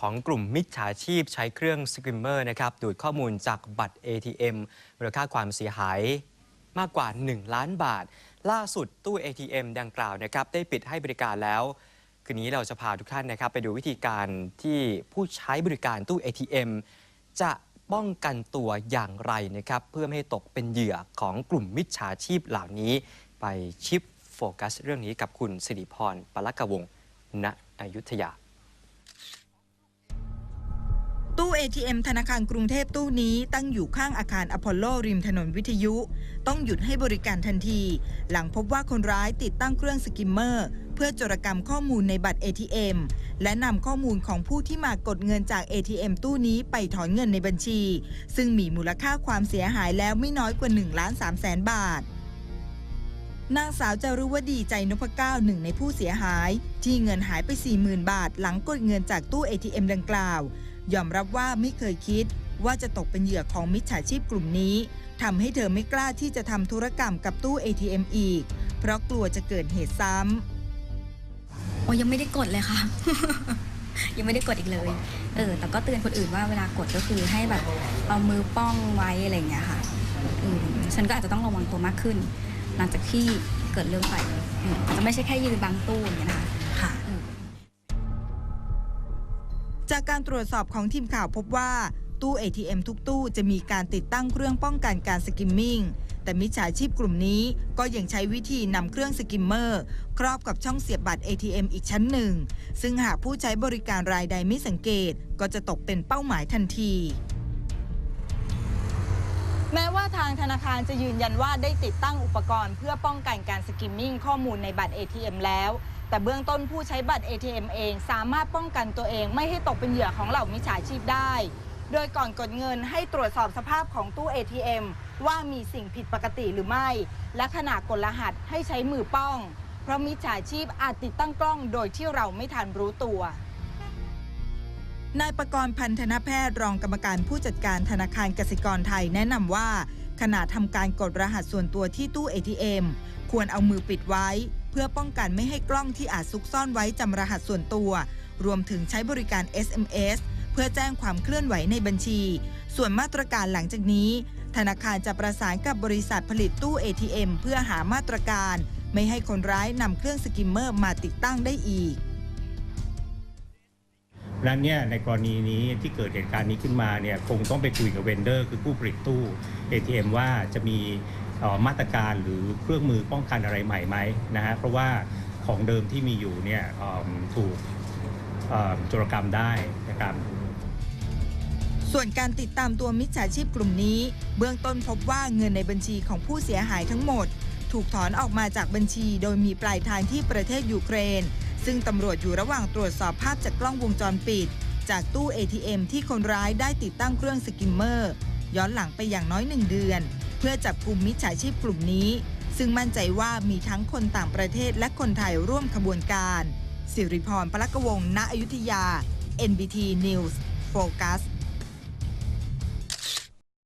ของกลุ่มมิจฉาชีพใช้เครื่องสกิมเมอร์นะครับดูดข้อมูลจากบัตร ATM มูลค่าความเสียหายมากกว่า 1 ล้านบาท ล่าสุดตู้ ATM ดังกล่าวนะครับได้ปิดให้บริการแล้ว คืนนี้เราจะพาทุกท่านนะครับ ไปดูวิธีการที่ผู้ใช้บริการตู้ ATM จะป้องกันตัวอย่างไรนะครับ เพื่อไม่ให้ตกเป็นเหยื่อของกลุ่มมิจฉาชีพเหล่านี้ ไปชิปโฟกัสเรื่องนี้กับคุณสิริพรปลักกวงณอยุธยา ตู้ ATM ธนาคารกรุงเทพตู้นี้ตั้งอยู่ข้างอาคารอพอลโลริมถนนวิทยุ ต้องหยุดให้บริการทันที หลังพบว่าคนร้ายติดตั้งเครื่องสกิมเมอร์ เพื่อจรกรรมข้อมูลในบัตร ATM และนำข้อมูลของผู้ที่มากดเงินจาก ATM ตู้นี้ไปถอนเงินในบัญชี ซึ่งมีมูลค่าความเสียหายแล้วไม่น้อยกว่า1ล้าน3แสนบาทนางสาวจารุวดีใจนพเก้าหนึ่งในผู้เสียหาย ที่เงินหายไป 40,000 บาท หลังกดเงินจากตู้ ATM ดังกล่าว ยอมรับว่าไม่เคยคิดว่าจะตกเป็นเหยื่อของมิจฉาชีพกลุ่มนี้ทำให้เธอไม่กล้าที่จะทำธุรกรรมกับตู้ ATM อีก เพราะกลัวจะเกิดเหตุซ้ำโอ้ยังไม่ได้กดเลยค่ะ ยังไม่ได้กดอีกเลย เออ แต่ก็เตือนคนอื่นว่าเวลากดก็คือให้แบบเอามือป้องไว้อะไรอย่างเงี้ยค่ะอืมฉันก็อาจจะต้องระวังตัวมากขึ้น หลังจากที่เกิดเรื่องไปจจะไม่ใช่แค่ยืนบังตู้อย่างเงี้ยนะคะ จากการตรวจสอบของทีมข่าวพบว่าตู้ ATM ทุกตู้จะมีการติดตั้งเครื่องป้องกันการสกิมมิ่ง แต่มิจฉาชีพกลุ่มนี้ก็ยังใช้วิธีนำเครื่องสกิมเมอร์ ครอบกับช่องเสียบบัตร ATM อีกชั้นหนึ่ง ซึ่งหากผู้ใช้บริการรายใดไม่สังเกต ก็จะตกเป็นเป้าหมายทันที แม้ว่าทางธนาคารจะยืนยันว่าได้ติดตั้งอุปกรณ์ เพื่อป้องกันการสกิมมิ่งข้อมูลในบัตร ATM แล้ว แต่เบื้องต้นผู้ใช้บัตร ATM เองสามารถป้องกันตัวเองไม่ให้ตกเป็นเหยื่อของเหล่ามิจฉาชีพได้ โดยก่อนกดเงินให้ตรวจสอบสภาพของตู้ ATM ว่ามีสิ่งผิดปกติหรือไม่ และขณะกดรหัสให้ใช้มือป้อง เพราะมิจฉาชีพอาจติดตั้งกล้องโดยที่เราไม่ทันรู้ตัวนายประกรณ์พันธนแพทย์รองกรรมการผู้จัดการธนาคารกสิกรไทยแนะนำว่าขณะทำการกดรหัสส่วนตัวที่ตู้ ATM ควรเอามือปิดไว้ เพื่อป้องกันไม่ให้กล้องที่อาจซุกซ่อนไว้จำรหัสส่วนตัว รวมถึงใช้บริการ SMS เพื่อแจ้งความเคลื่อนไหวในบัญชี ส่วนมาตรการหลังจากนี้ ธนาคารจะประสานกับบริษัทผลิตตู้ ATM เพื่อหามาตรการ ไม่ให้คนร้ายนำเครื่องสกิมเมอร์มาติดตั้งได้อีกดังนั้นเนี่ยในกรณีนี้ที่เกิดเหตุการณ์นี้ขึ้นมาเนี่ยคงต้องไปคุยกับเวนเดอร์คือผู้ผลิตตู้ ATM ว่าจะมี มาตรการหรือเครื่องมือป้องกันอะไรใหม่ไหมนะฮะเพราะว่าของเดิมที่มีอยู่เนี่ยถูกโจรกรรมได้นะครับส่วนการติดตามตัวมิจฉาชีพกลุ่มนี้ เบื้องต้นพบว่าเงินในบัญชีของผู้เสียหายทั้งหมด ถูกถอนออกมาจากบัญชี โดยมีปลายทางที่ประเทศยูเครน ซึ่งตำรวจอยู่ระหว่างตรวจสอบภาพจากกล้องวงจรปิด จากตู้ ATM ที่คนร้ายได้ติดตั้งเครื่องสกิมเมอร์ ย้อนหลังไปอย่างน้อยหนึ่งเดือน เพื่อจับกลุ่มมิจฉาชีพกลุ่มนี้ ซึ่งมั่นใจว่ามีทั้งคนต่างประเทศและคนไทยร่วมขบวนการ สิริพรปลักกวงณอยุธยา NBT News Focus